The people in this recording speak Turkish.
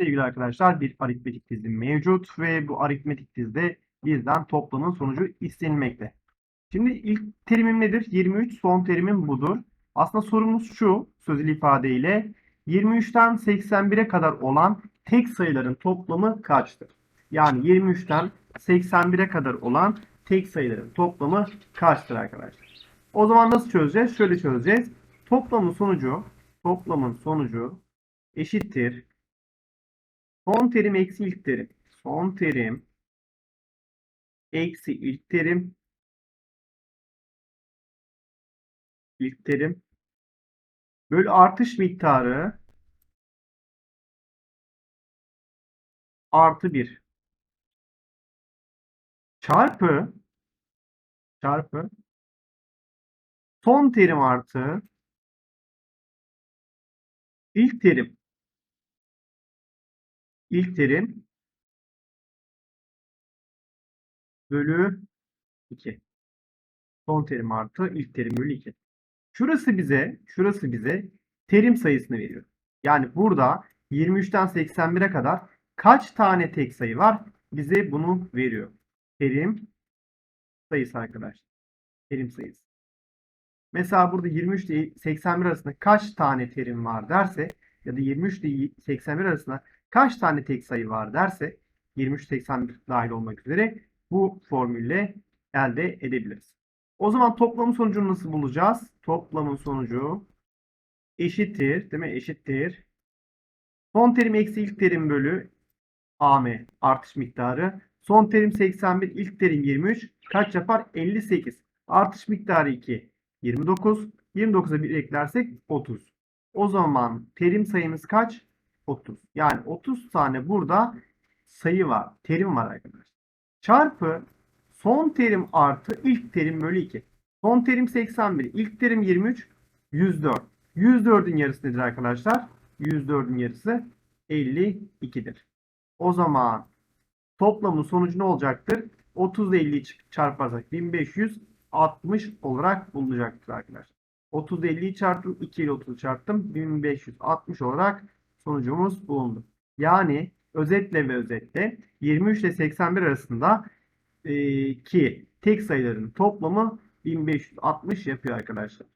Sevgili arkadaşlar bir aritmetik dizim mevcut ve bu aritmetik dizde bizden toplamın sonucu istenilmekte. Şimdi ilk terimim nedir? 23 son terimim budur. Aslında sorumuz şu sözel ifadeyle 23'ten 81'e kadar olan tek sayıların toplamı kaçtır? Yani 23'ten 81'e kadar olan tek sayıların toplamı kaçtır arkadaşlar? O zaman nasıl çözeceğiz? Şöyle çözeceğiz. Toplamın sonucu toplamın sonucu eşittir Son terim eksi ilk terim. Son terim eksi ilk terim. İlk terim. Bölü artış miktarı artı 1. Çarpı çarpı son terim artı ilk terim İlk terim bölü 2. Son terim artı ilk terim bölü 2. Şurası bize, şurası bize terim sayısını veriyor. Yani burada 23'ten 81'e kadar kaç tane tek sayı var? Bize bunu veriyor. Terim sayısı arkadaşlar. Terim sayısı. Mesela burada 23 ile 81 arasında kaç tane terim var derse ya da 23 ile 81 arasında kaç tane tek sayı var derse 23 81 dahil olmak üzere bu formülle elde edebiliriz. O zaman toplamın sonucunu nasıl bulacağız? Toplamın sonucu eşittir, değil mi? Eşittir. Son terim eksi ilk terim bölü AM artış miktarı. Son terim 81, ilk terim 23. Kaç yapar? 58. Artış miktarı 2. 29. 29'a 1 eklersek 30. O zaman terim sayımız kaç? 30. Yani 30 tane burada sayı var. Terim var arkadaşlar. Çarpı son terim artı ilk terim bölü 2. Son terim 81. ilk terim 23. 104. 104'ün yarısı nedir arkadaşlar? 104'ün yarısı 52'dir. O zaman toplamın sonucu ne olacaktır? 30 ile 50'yi çarparsak 1560 olarak bulunacaktır arkadaşlar. 30 ile 50'yi çarptım. 2 ile 30'u çarptım. 1560 olarak sonucumuz bulundu. Yani özetle ve özetle 23 ile 81 arasında e, ki tek sayıların toplamı 1560 yapıyor arkadaşlar.